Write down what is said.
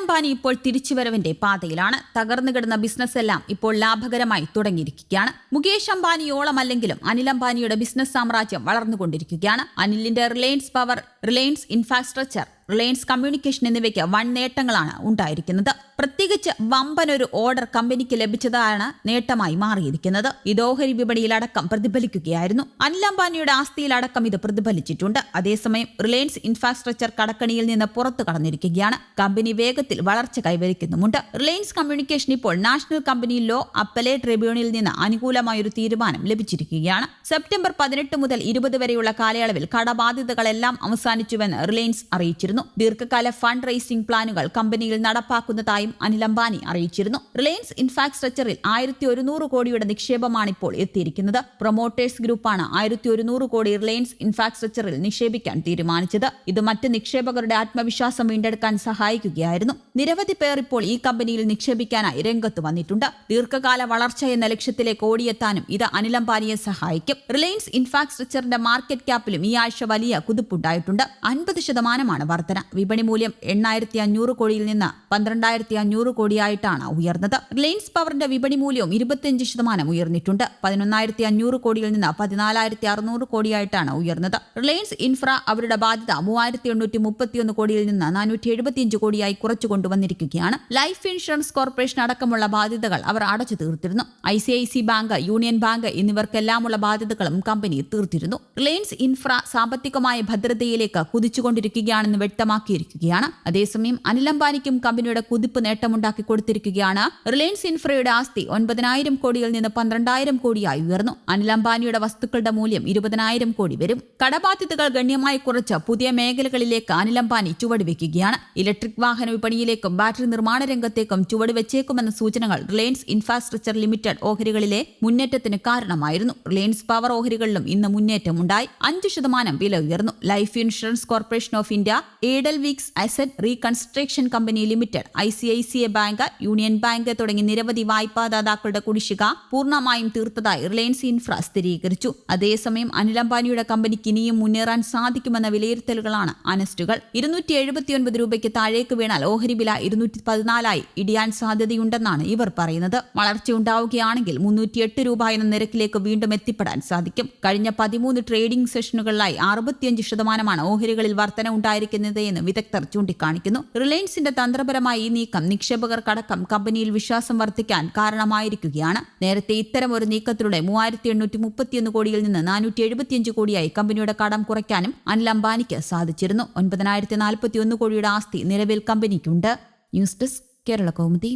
അംബാനി ഇപ്പോൾ തിരിച്ചുവരവിന്റെ പാതയിലാണ്. തകർന്നു കിടന്ന ബിസിനസ് എല്ലാം ഇപ്പോൾ ലാഭകരമായി തുടങ്ങിയിരിക്കുകയാണ്. മുകേഷ് അംബാനിയോളമല്ലെങ്കിലും അനിൽ അംബാനിയുടെ ബിസിനസ് സാമ്രാജ്യം വളർന്നുകൊണ്ടിരിക്കുകയാണ്. അനിലിന്റെ Reliance power Reliance infrastructure Reliance communication എന്നിവയ്ക്ക് വൻ നേട്ടങ്ങളാണ് ഉണ്ടായിരിക്കുന്നത്. പ്രത്യേകിച്ച് വമ്പനൊരു ഓർഡർ കമ്പനിക്ക് ലഭിച്ചതാണ് നേട്ടമായി മാറിയിരിക്കുന്നത്. ഇത് ഓഹരി വിപണിയിലടക്കം പ്രതിഫലിക്കുകയായിരുന്നു. അനിൽ അംബാനിയുടെ ആസ്തിയിലടക്കം ഇത് പ്രതിഫലിച്ചിട്ടുണ്ട്. അതേസമയം റിലയൻസ് ഇൻഫ്രാസ്ട്രക്ചർ കടക്കണിയിൽ നിന്ന് പുറത്തു കടന്നിരിക്കുകയാണ്. കമ്പനി വേഗത്തിൽ വളർച്ച കൈവരിക്കുന്നുമുണ്ട്. റിലയൻസ് കമ്മ്യൂണിക്കേഷൻ ഇപ്പോൾ നാഷണൽ കമ്പനി ലോ അപ്പലേ ട്രിബ്യൂണലിൽ നിന്ന് അനുകൂലമായൊരു തീരുമാനം ലഭിച്ചിരിക്കുകയാണ്. സെപ്റ്റംബർ പതിനെട്ട് മുതൽ ഇരുപത് വരെയുള്ള കാലയളവിൽ കടബാധ്യതകളെല്ലാം അവസാനിച്ചുവെന്ന് റിലയൻസ് അറിയിച്ചിരുന്നു. ദീർഘകാല ഫണ്ട് റേസിംഗ് പ്ലാനുകൾ കമ്പനിയിൽ നടപ്പാക്കുന്നതായും അനിൽ അംബാനി അറിയിച്ചിരുന്നു. റിലയൻസ് ഇൻഫ്രാസ്ട്രക്ചറിൽ ആയിരത്തി ഒരുന്നൂറ് കോടിയുടെ നിക്ഷേപമാണ് ഇപ്പോൾ എത്തിയിരിക്കുന്നത്. പ്രൊമോട്ടേഴ്സ് ഗ്രൂപ്പാണ് ആയിരത്തി ഒരുന്നൂറ് കോടി റിലയൻസ് ഇൻഫ്രാസ്ട്രക്ചറിൽ നിക്ഷേപിക്കാൻ തീരുമാനിച്ചത്. ഇത് മറ്റ് നിക്ഷേപകരുടെ ആത്മവിശ്വാസം വീണ്ടെടുക്കാൻ സഹായിക്കുകയായിരുന്നു. നിരവധി പേർ ഇപ്പോൾ ഈ കമ്പനിയിൽ നിക്ഷേപിക്കാനായി രംഗത്ത് വന്നിട്ടുണ്ട്. ദീർഘകാല വളർച്ച എന്ന ലക്ഷ്യത്തിലേക്ക് ഓടിയെത്താനും ഇത് അനിൽ അംബാനിയെ സഹായിക്കും. റിലയൻസ് ഇൻഫ്രാസ്ട്രക്ചറിന്റെ മാർക്കറ്റ് ക്യാപ്പിലും ഈ ആഴ്ച വലിയ കുതിപ്പുണ്ടായിട്ടുണ്ട്. അൻപത് ശതമാനമാണ് വർധന. വിപണി മൂല്യം എണ്ണായിരത്തി അഞ്ഞൂറ് കോടിയിൽ നിന്ന് പന്ത്രണ്ടായിരത്തി അഞ്ഞൂറ് കോടിയായിട്ടാണ് ഉയർന്നത്. റിലയൻസ് പവറിന്റെ വിപണി മൂല്യവും ഇരുപത്തിയഞ്ച് ശതമാനം ഉയർന്നിട്ടുണ്ട്. പതിനൊന്നായിരത്തി അഞ്ഞൂറ് കോടിയിൽ നിന്ന് പതിനാലായിരത്തി അറുന്നൂറ് കോടിയായിട്ടാണ് ഉയർന്നത്. റിലയൻസ് ഇൻഫ്ര അവരുടെ ബാധ്യത മൂവായിരത്തി എണ്ണൂറ്റി മുപ്പത്തിയൊന്ന് കോടിയിൽ നിന്ന് നാനൂറ്റി എഴുപത്തിയഞ്ച് കോടിയായി കുറച്ചു കൊണ്ടുവന്നിരിക്കുകയാണ് ലൈഫ് ഇൻഷുറൻസ് കോർപ്പറേഷൻ അടക്കമുള്ള ബാധ്യതകൾ അവർ അടച്ചു തീർത്തിരുന്നു. I C I C bank union bank എന്നിവർക്കെല്ലാമുള്ള ബാധ്യതകളും കമ്പനി തീർത്തിരുന്നു. റിലയൻസ് ഇൻഫ്ര സാമ്പത്തികമായ ഭദ്രതയിലേക്ക് കുതിച്ചുകൊണ്ടിരിക്കുകയാണെന്ന് വ്യക്തമാക്കിയിരിക്കുകയാണ്. അതേസമയം അനിൽ അംബാനിക്കും കമ്പനിയുടെ കുതിപ്പ് നേട്ടമുണ്ടാക്കി കൊടുത്തിരിക്കുകയാണ്. റിലയൻസ് ഇൻഫ്രയുടെ ആസ്തി ഒൻപതിനായിരം കോടിയിൽ നിന്ന് പന്ത്രണ്ടായിരം കോടിയായി ഉയർന്നു. അനിൽ അംബാനിയുടെ വസ്തുക്കളുടെ മൂല്യം ഇരുപതിനായിരം കോടി വരും. കടബാധ്യതകൾ ഗണ്യമായി കുറച്ച് പുതിയ മേഖലകളിലേക്ക് അനിൽ അംബാനി ചുവടുവെക്കുകയാണ്. ഇലക്ട്രിക് വാഹന വിപണിയിലേക്കും ബാറ്ററി നിർമ്മാണ രംഗത്തേക്കും ചുവടുവെച്ചേക്കുമെന്ന സൂചനകൾ റിലയൻസ് ഇൻഫ്രാസ്ട്രക്ചർ ലിമിറ്റഡ് ഓഹരികളിലെ മുന്നേറ്റത്തിന് കാരണമായിരുന്നു. റിലയൻസ് പവർ ഓഹരികളിലും ഇന്ന് മുന്നേറ്റമുണ്ടായി. അഞ്ച് ശതമാനം വില ഉയർന്നു. Life insurance corporation of India Edelweiss asset reconstruction company limited I C I C I bank union bank തുടങ്ങി നിരവധി വായ്പാദാതാക്കളുടെ കുടിശ്ശിക പൂർണമായും തീർത്തതായി റിലയൻസ് ഇൻഫ്ര സ്ഥിരീകരിച്ചു. അതേസമയം അനിൽ അംബാനിയുടെ കമ്പനിക്ക് ഇനിയും മുന്നേറാൻ സാധിക്കുമെന്ന വിലയിരുത്തലുകളാണ് അനസ്റ്റുകൾ. ഇരുന്നൂറ്റി എഴുപത്തിയൊൻപത് രൂപയ്ക്ക് താഴേക്ക് വീണാൽ ഓഹരി വില ഇരുന്നൂറ്റി പതിനാലായി ഇടിയാൻ സാധ്യതയുണ്ടെന്നാണ് ഇവർ പറയുന്നത്. വളർച്ചയുണ്ടാവുകയാണെങ്കിൽ മുന്നൂറ്റിയെട്ട് രൂപ എന്ന നിരക്കിലേക്ക് വീണ്ടും എത്തിപ്പെടാൻ സാധിക്കും. കഴിഞ്ഞ പതിമൂന്ന് ട്രേഡിംഗ് സെഷനുകളിലായി അറുപത്തിയഞ്ച് ശതമാനമാണ് ഓഹരികളിൽ വർധന ഉണ്ടായിരിക്കുന്നത് എന്ന് വിദഗ്ധർ ചൂണ്ടിക്കാണിക്കുന്നു. റിലയൻസിന്റെ തന്ത്രപരമായ ഈ നീക്കം നിക്ഷേപകർക്കടക്കം കമ്പനിയിൽ വിശ്വാസം വർദ്ധിക്കാൻ കാരണമായിരിക്കുകയാണ്. നേരത്തെ ഇത്തരം ഒരു നീക്കത്തിലൂടെ മൂവായിരത്തി എണ്ണൂറ്റി മുപ്പത്തിയൊന്ന് കോടിയിൽ നിന്ന് നാനൂറ്റി എഴുപത്തിയഞ്ച് കോടിയായി കമ്പനിയുടെ കടം കുറയ്ക്കാനും അനിൽ അംബാനിക്ക് സാധിച്ചിരുന്നു. ഒൻപതിനായിരത്തി നാൽപ്പത്തിയൊന്ന് കോടിയുടെ ആസ്തി നിലവിൽ കമ്പനിക്കുണ്ട്. News desk Kerala Kaumudi.